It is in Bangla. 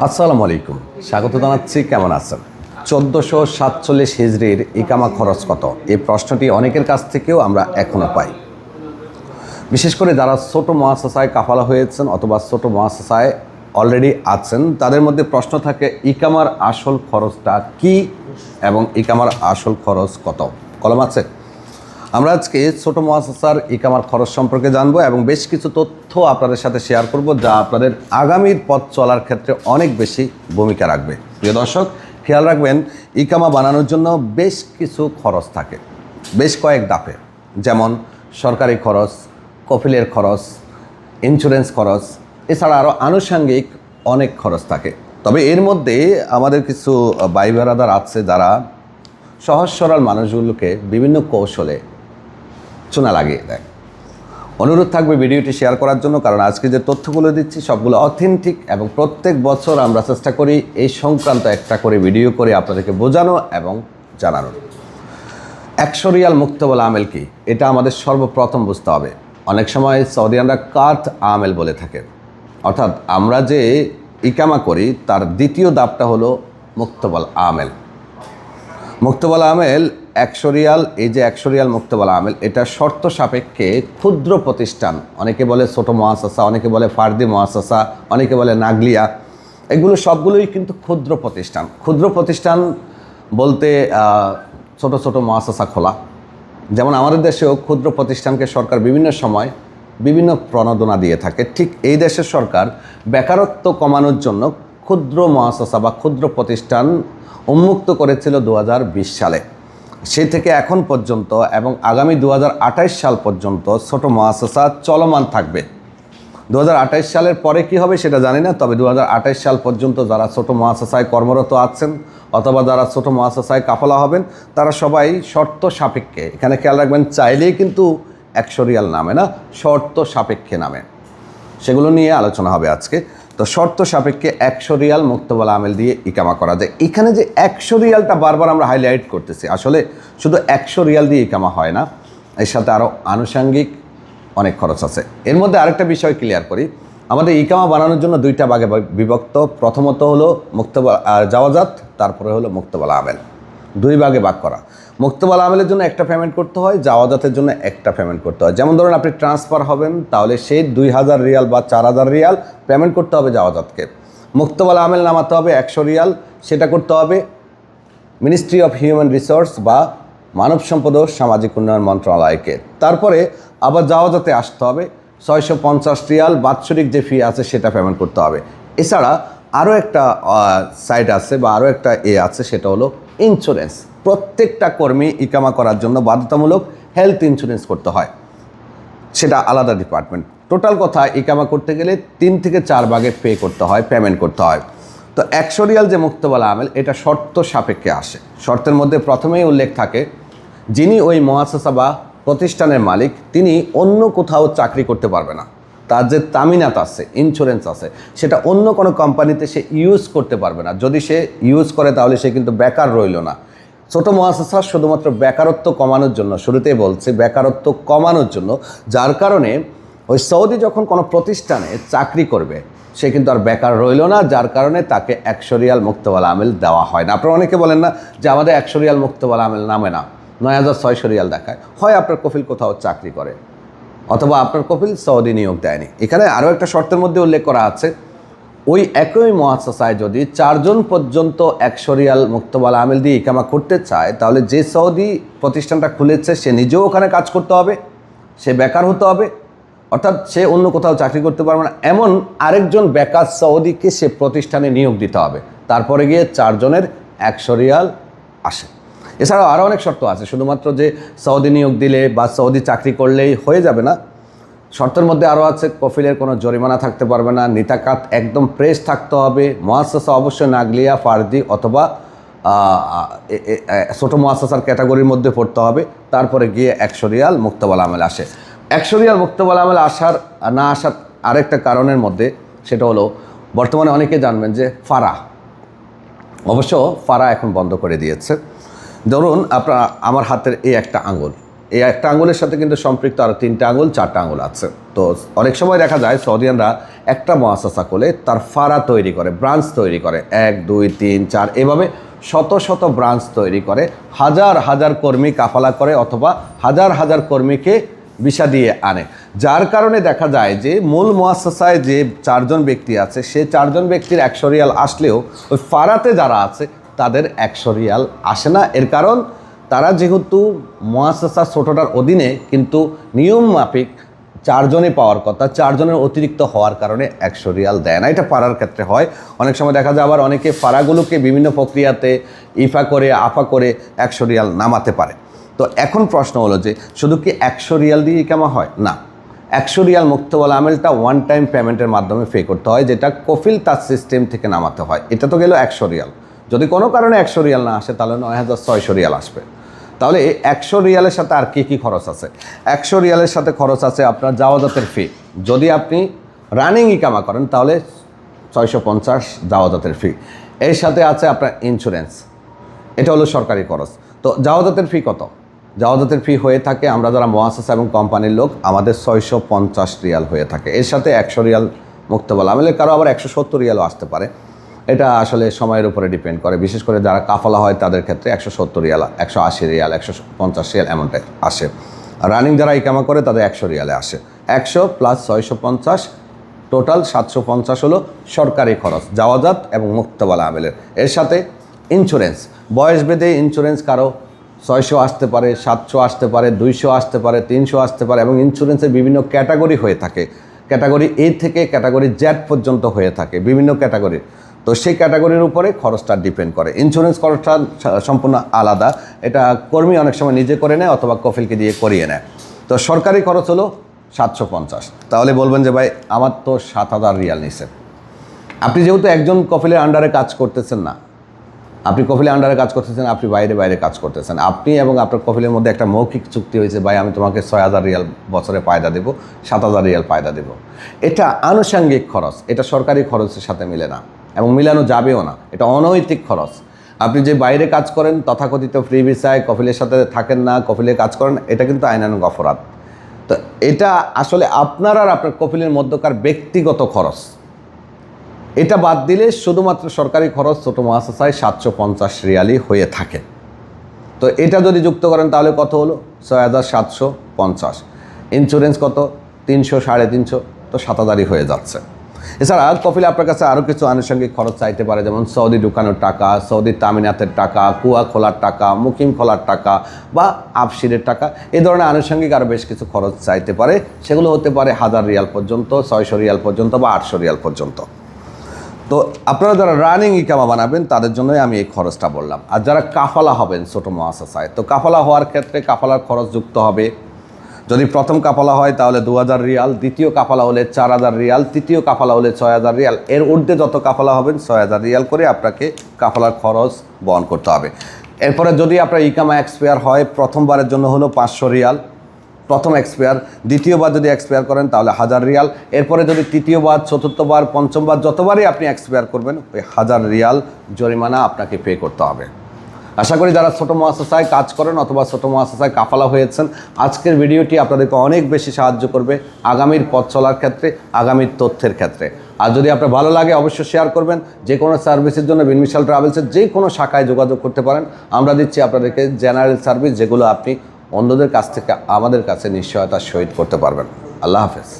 আসসালামু আলাইকুম। স্বাগত জানাচ্ছি, কেমন আছেন? চোদ্দোশো সাতচল্লিশ হিজড়ির ইকামা খরচ কত? এই প্রশ্নটি অনেকের কাছ থেকেও আমরা এখনও পাই। বিশেষ করে যারা ছোট মহাশাসায় কাফালা হয়েছেন অথবা ছোট মহাশাসায় অলরেডি আছেন, তাদের মধ্যে প্রশ্ন থাকে, ইকামার আসল খরচটা কি এবং ইকামার আসল খরচ কত? কলম আছে? আমরা আজকে ছোট মহাশাসার ইকামার খরচ সম্পর্কে জানব এবং বেশ কিছু তথ্য আপনাদের সাথে শেয়ার করব যা আপনাদের আগামীর পথ চলার ক্ষেত্রে অনেক বেশি ভূমিকা রাখবে। প্রিয় দর্শক, খেয়াল রাখবেন, ইকামা বানানোর জন্য বেশ কিছু খরচ থাকে। বেশ কয়েক দাপে যেমন সরকারি খরচ, কফিলের খরচ ইন্স্যুরেন্স খরচ, এছাড়া আরও আনুষঙ্গিক অনেক খরচ থাকে। তবে এর মধ্যে আমাদের কিছু বাই বেড়াদার আছে যারা সহজ সরল মানুষগুলোকে বিভিন্ন কৌশলে চুনা লাগিয়ে দেয়। অনুরোধ থাকবে ভিডিওটি শেয়ার করার জন্য, কারণ আজকে যে তথ্যগুলো দিচ্ছি সবগুলো অথেন্টিক এবং প্রত্যেক বছর আমরা চেষ্টা করি এই সংক্রান্ত একটা করে ভিডিও করে আপনাদেরকে বোঝানো এবং জানানো। একশো রিয়াল মুক্ত বলা আমেল কি? এটা আমাদের সর্বপ্রথম বুঝতে হবে। অনেক সময় সৌদিয়ানরা কাত আমেল বলে থাকে। অর্থাৎ আমরা যে ইকামা করি, তার দ্বিতীয় দাবটা হলো মুক্তবল আমেল। মুক্তবল আমেল একশো রিয়াল, এই যে একশো রিয়াল মুক্তবলা আমেল, এটা শর্ত সাপেক্ষে ক্ষুদ্র প্রতিষ্ঠান। অনেকে বলে ছোট মহাশাসা অনেকে বলে ফার্দি মহাশাসা অনেকে বলে নাগলিয়া। এগুলো সবগুলোই কিন্তু ক্ষুদ্র প্রতিষ্ঠান। ক্ষুদ্র প্রতিষ্ঠান বলতে ছোট ছোট মহাশাসা খোলা। যেমন আমাদের দেশেও ক্ষুদ্র প্রতিষ্ঠানকে সরকার বিভিন্ন সময় বিভিন্ন প্রণোদনা দিয়ে থাকে। ঠিক এই দেশের সরকার বেকারত্ব কমানোর জন্য ক্ষুদ্র মহাশাসা বা ক্ষুদ্র প্রতিষ্ঠান উন্মুক্ত করেছিল দু হাজার বিশ সালে। সেই থেকে এখন পর্যন্ত এবং আগামী দু সাল পর্যন্ত ছোট মহাশাসা চলমান থাকবে। দু সালের পরে কি হবে সেটা জানি না, তবে দু সাল পর্যন্ত যারা ছোট মহাশাসায় কর্মরত আছেন অথবা যারা ছোট মহাশাসায় কাফলা হবেন, তারা সবাই শর্ত সাপেক্ষে, এখানে খেয়াল রাখবেন, চাইলেই কিন্তু একশো রিয়াল নামে না, শর্ত সাপেক্ষে নামে। সেগুলো নিয়ে আলোচনা হবে আজকে। তো শর্ত সাপেক্ষে একশো রিয়াল মুক্তবল আমেল দিয়ে ইকামা করা যায়। এখানে যে একশো রিয়ালটা বারবার আমরা হাইলাইট করতেছি, আসলে শুধু একশো রিয়াল দিয়ে ইকামা হয় না, এর সাথে আরও আনুষাঙ্গিক অনেক খরচ আছে। এর মধ্যে আরেকটা বিষয় ক্লিয়ার করি। আমাদের ইকামা বানানোর জন্য দুইটা ভাগে বিভক্ত। প্রথমত হলো মুক্তবলা জাওয়াজাত, তারপরে হলো মুক্তবলা আমেল। দুই ভাগে ভাগ করা। মুক্তবালা আমেলের জন্য একটা পেমেন্ট করতে হয় জাওয়াজাতের জন্য একটা পেমেন্ট করতে হয়। যেমন ধরুন আপনি ট্রান্সফার হবেন, তাহলে সেই দুই হাজার রিয়াল বা চার হাজার রিয়াল পেমেন্ট করতে হবে জাওয়াজাতকে মুক্তবালা আমেল নামাতে হবে একশো রিয়াল, সেটা করতে হবে মিনিস্ট্রি অফ হিউম্যান রিসোর্স বা মানব সম্পদ ও সামাজিক উন্নয়ন মন্ত্রণালয়কে। তারপরে আবার জাওয়াজাতে আসতে হবে, ছয়শো পঞ্চাশ রিয়াল বাৎসরিক যে ফি আছে সেটা পেমেন্ট করতে হবে। এছাড়া আরও একটা সাইট আছে বা আরও একটা এ আছে, সেটা হলো ইন্স্যুরেন্স প্রত্যেকটা কর্মী ইকামা করার জন্য বাধ্যতামূলক হেলথ ইন্স্যুরেন্স করতে হয়। সেটা আলাদা ডিপার্টমেন্ট টোটাল কথা, ইকামা করতে গেলে তিন থেকে চার ভাগে পে করতে হয় পেমেন্ট করতে হয়। তো একশো রিয়াল যে মুক্তবালা আমেল, এটা শর্ত সাপেক্ষে আসে। শর্তের মধ্যে প্রথমেই উল্লেখ থাকে, যিনি ওই মহাশাসা বা প্রতিষ্ঠানের মালিক, তিনি অন্য কোথাও চাকরি করতে পারবে না। তার যে তামিনাত আছে ইন্স্যুরেন্স আছে, সেটা অন্য কোনো কোম্পানিতে সে ইউজ করতে পারবে না। যদি সে ইউজ করে, তাহলে সে কিন্তু বেকার রইল না। ছোট মহাশাসা শুধুমাত্র বেকারত্ব কমানোর জন্য, শুরুতেই বলছে বেকারত্ব কমানোর জন্য, যার কারণে ওই সৌদি যখন কোনো প্রতিষ্ঠানে চাকরি করবে, সে কিন্তু আর বেকার রইল না, যার কারণে তাকে একশো রিয়াল মুক্তবালা আমেল দেওয়া হয় না। আপনারা অনেকে বলেন না যে আমাদের একশো রিয়াল মুক্তবালা আমেল নামে না, নয় হাজার ছয়শো রিয়াল দেখায়। হয় আপনার কফিল কোথাও চাকরি করে। অথবা আপনার কপিল সৌদি নিয়োগ দেয়নি। এখানে আরও একটা শর্তের মধ্যে উল্লেখ করা আছে। ওই একই মহাশাসায় যদি চারজন পর্যন্ত একশো রিয়াল মুক্তবালা আমেল দিয়ে ইকামা করতে চায়, তাহলে যে সৌদি প্রতিষ্ঠানটা খুলেছে, সে নিজেও ওখানে কাজ করতে হবে, সে বেকার হতে হবে, অর্থাৎ সে অন্য কোথাও চাকরি করতে পারবে না। এমন আরেকজন বেকার সৌদিকে সে প্রতিষ্ঠানে নিয়োগ দিতে হবে। তারপরে গিয়ে চারজনের একশো রিয়াল আসে। এছাড়াও আরও অনেক শর্ত আছে, শুধুমাত্র যে সৌদি নিয়োগ দিলে বা সৌদি চাকরি করলেই হয়ে যাবে না। শর্তের মধ্যে আরও আছে, কফিলের কোনো জরিমানা থাকতে পারবে না, নিতাকাত একদম প্রেস থাকতে হবে মহাশাসা অবশ্যই নাগলিয়া, ফার্দি অথবা ছোটো মহাশাসার ক্যাটাগরির মধ্যে পড়তে হবে, তারপরে গিয়ে একশো রিয়াল মুক্তবাল আমেল আসে। একশো রিয়াল মুক্তবাল আমেল আসার, না আসার আরেকটা কারণের মধ্যে সেটা হলো, বর্তমানে অনেকে জানবেন যে ফারা, অবশ্য ফারা এখন বন্ধ করে দিয়েছে। ধরুন আপনার, আমার হাতের এই একটা আঙুল। এই একটা আঙুলের সাথে কিন্তু সম্পৃক্ত আরও তিনটা আঙুল, চারটা আঙুল আছে। তো অনেক সময় দেখা যায় সৌদিয়ানরা একটা মহাসাসা করলে তার ফাড়া তৈরি করে, ব্রাঞ্চ তৈরি করে। এক, দুই, তিন, চার, এভাবে শত শত ব্রাঞ্চ তৈরি করে। হাজার হাজার কর্মী কাফালা করে অথবা হাজার হাজার কর্মীকে বিষা দিয়ে আনে। যার কারণে দেখা যায় যে মূল মহাসাসায় যে চারজন ব্যক্তি আছে, সে চারজন ব্যক্তির একশো রিয়াল আসলেও ওই ফারাতে যারা আছে তাদের একশো রিয়াল আসে না। এর কারণ, তারা যেহেতু মহাসাসা ছোটোটার অধীনে, কিন্তু নিয়ম মাফিক চারজনে পাওয়ার কথা, চারজনের অতিরিক্ত হওয়ার কারণে একশো রিয়াল দেয় না। এটা পাড়ার ক্ষেত্রে হয়। অনেক সময় দেখা যায় আবার অনেকে ফাড়াগুলোকে বিভিন্ন প্রক্রিয়াতে ইফা করে, আফা করে একশো রিয়াল নামাতে পারে। তো এখন প্রশ্ন হলো যে, শুধু কি একশো রিয়াল দিয়ে কেমন হয়? না। একশো রিয়াল মুক্তবলা আমেলটা ওয়ান টাইম পেমেন্টের মাধ্যমে পে করতে হয়, যেটা কফিল তার সিস্টেম থেকে নামাতে হয়। এটা তো গেল একশো রিয়াল। যদি কোনো কারণে একশো রিয়াল না আসে, তাহলে নয় হাজার ছয়শো রিয়াল আসবে। তাহলে একশো রিয়ালের সাথে আর কী কী খরচ আছে? একশো রিয়ালের সাথে খরচ আছে আপনার জাওয়াজাতের ফি যদি আপনি রানিং ইকামা করেন, তাহলে ছয়শো পঞ্চাশ জাওয়াজাতের ফি এর সাথে আছে আপনার ইন্স্যুরেন্স এটা হলো সরকারি খরচ। তো জাওয়াজাতের ফি কত? জাওয়াজাতের ফি হয়ে থাকে, আমরা যারা মহাসাস এবং কোম্পানির লোক, আমাদের ছয়শো পঞ্চাশ রিয়াল হয়ে থাকে। এর সাথে একশো রিয়াল মুক্ত বলা। আমি কারও আবার একশো সত্তর রিয়ালও আসতে পারে। এটা আসলে সময়ের উপরে ডিপেন্ড করে। বিশেষ করে যারা কাফালা হয়, তাদের ক্ষেত্রে একশো সত্তর রিয়াল, একশো আশি রিয়াল, একশো পঞ্চাশ রিয়াল এমনটাই আসে। রানিং যারা ইকামা করে, তাদের একশো রিয়ালে আসে। একশো প্লাস ছয়শো পঞ্চাশ টোটাল সাতশো পঞ্চাশ হলো সরকারি খরচ, জাওয়াজাত এবং মুক্তবালা আমেলের। এর সাথে ইন্স্যুরেন্স বয়স ভেদে ইন্স্যুরেন্স কারও ছয়শো আসতে পারে, সাতশো আসতে পারে, দুইশো আসতে পারে, তিনশো আসতে পারে এবং ইন্স্যুরেন্সের বিভিন্ন ক্যাটাগরি হয়ে থাকে। ক্যাটাগরি এ থেকে ক্যাটাগরি জেড পর্যন্ত হয়ে থাকে, বিভিন্ন ক্যাটাগরির তো সেই ক্যাটাগরির উপরে খরচটা ডিপেন্ড করে। ইন্স্যুরেন্স খরচটা সম্পূর্ণ আলাদা। এটা কর্মী অনেক সময় নিজে করে নেয় অথবা কফিলকে দিয়ে করিয়ে নেয়। তো সরকারি খরচ হলো সাতশো পঞ্চাশ। তাহলে বলবেন যে, ভাই, আমার তো সাত হাজার রিয়াল নিছেন আপনি যেহেতু একজন কফিলের আন্ডারে কাজ করতেছেন না, আপনি কফিলের আন্ডারে কাজ করতেছেন, আপনি বাইরে বাইরে কাজ করতেছেন। আপনি এবং আপনার কফিলের মধ্যে একটা মৌখিক চুক্তি হয়েছে, ভাই, আমি তোমাকে ছয় হাজার রিয়াল বছরে পায়দা দেবো, সাত হাজার রিয়াল পায়দা দেবো। এটা আনুষাঙ্গিক খরচ। এটা সরকারি খরচের সাথে মিলে না। এবং মিলানো যাবেও না। এটা অনৈতিক খরচ। আপনি যে বাইরে কাজ করেন, তথাকথিত ফ্রি ভিসায় কফিলের সাথে থাকেন না, কফিলে কাজ করেন, এটা কিন্তু আইনানুগ অপরাধ। তো এটা আসলে আপনার আর আপনার কফিলের মধ্যকার ব্যক্তিগত খরচ। এটা বাদ দিলে শুধুমাত্র সরকারি খরচ ছোটো মহাশাসায় সাতশো পঞ্চাশ রিয়ালি হয়ে থাকে। তো এটা যদি যুক্ত করেন, তাহলে কত হলো? ছয় হাজার সাতশো পঞ্চাশ। ইন্স্যুরেন্স কত? তিনশো, সাড়ে তিনশো। তো সাত হয়ে যাচ্ছে। এছাড়া কপিল আপনার কাছে আরও কিছু আনুষঙ্গিক খরচ চাইতে পারে, যেমন সৌদি ঢুকানোর টাকা, সৌদি তামিনাতের টাকা, কুয়া খোলার টাকা, মুকিম খোলার টাকা বা আফসিরের টাকা। এই ধরনের আনুষঙ্গিক আরও বেশ কিছু খরচ চাইতে পারে। সেগুলো হতে পারে হাজার রিয়াল পর্যন্ত, ছয়শো রিয়াল পর্যন্ত বা আটশো রিয়াল পর্যন্ত। তো আপনারা যারা রানিং ইকামা বানাবেন, তাদের জন্যই আমি এই খরচটা বললাম। আর যারা কাফালা হবেন ছোটো মহাশাসায় তো কাফালা হওয়ার ক্ষেত্রে কাফালার খরচ যুক্ত হবে যদি প্রথম কাফালা হয়, তাহলে দু হাজার রিয়াল, দ্বিতীয় কাফালা হলে চার হাজার রিয়াল, তৃতীয় কাফালা হলে ছয় হাজার রিয়াল। এর ঊর্ধ্বে যত কাফালা হবেন ছয় হাজার রিয়াল করে আপনাকে কাফালার খরচ বহন করতে হবে। এরপরে যদি আপনার ইকামা এক্সপায়ার হয়, প্রথমবারের জন্য হলো পাঁচশো রিয়াল। প্রথম এক্সপায়ার, দ্বিতীয়বার যদি এক্সপায়ার করেন, তাহলে হাজার রিয়াল। এরপরে যদি তৃতীয়বার, চতুর্থবার, পঞ্চমবার, যতবারই আপনি এক্সপায়ার করবেন, ওই হাজার রিয়াল জরিমানা আপনাকে পে করতে হবে। আশা করি যারা ছোটো মহাশাসায় কাজ করেন অথবা ছোটো মহাশাসায় কাফালা হয়েছেন, আজকের ভিডিওটি আপনাদেরকে অনেক বেশি সাহায্য করবে আগামীর পথ চলার ক্ষেত্রে, আগামীর তথ্যের ক্ষেত্রে। আর যদি আপনার ভালো লাগে অবশ্যই শেয়ার করবেন, যে কোনো সার্ভিসের জন্য বিনমিশাল ট্রাভেলসের যে কোনো শাখায় যোগাযোগ করতে পারেন। আমরা দিচ্ছি আপনাদেরকে জেনারেল সার্ভিস যেগুলো আপনি অন্যদের কাছ থেকে আমাদের কাছে নিশ্চয়তা সহিত করতে পারবেন। আল্লাহ হাফেজ।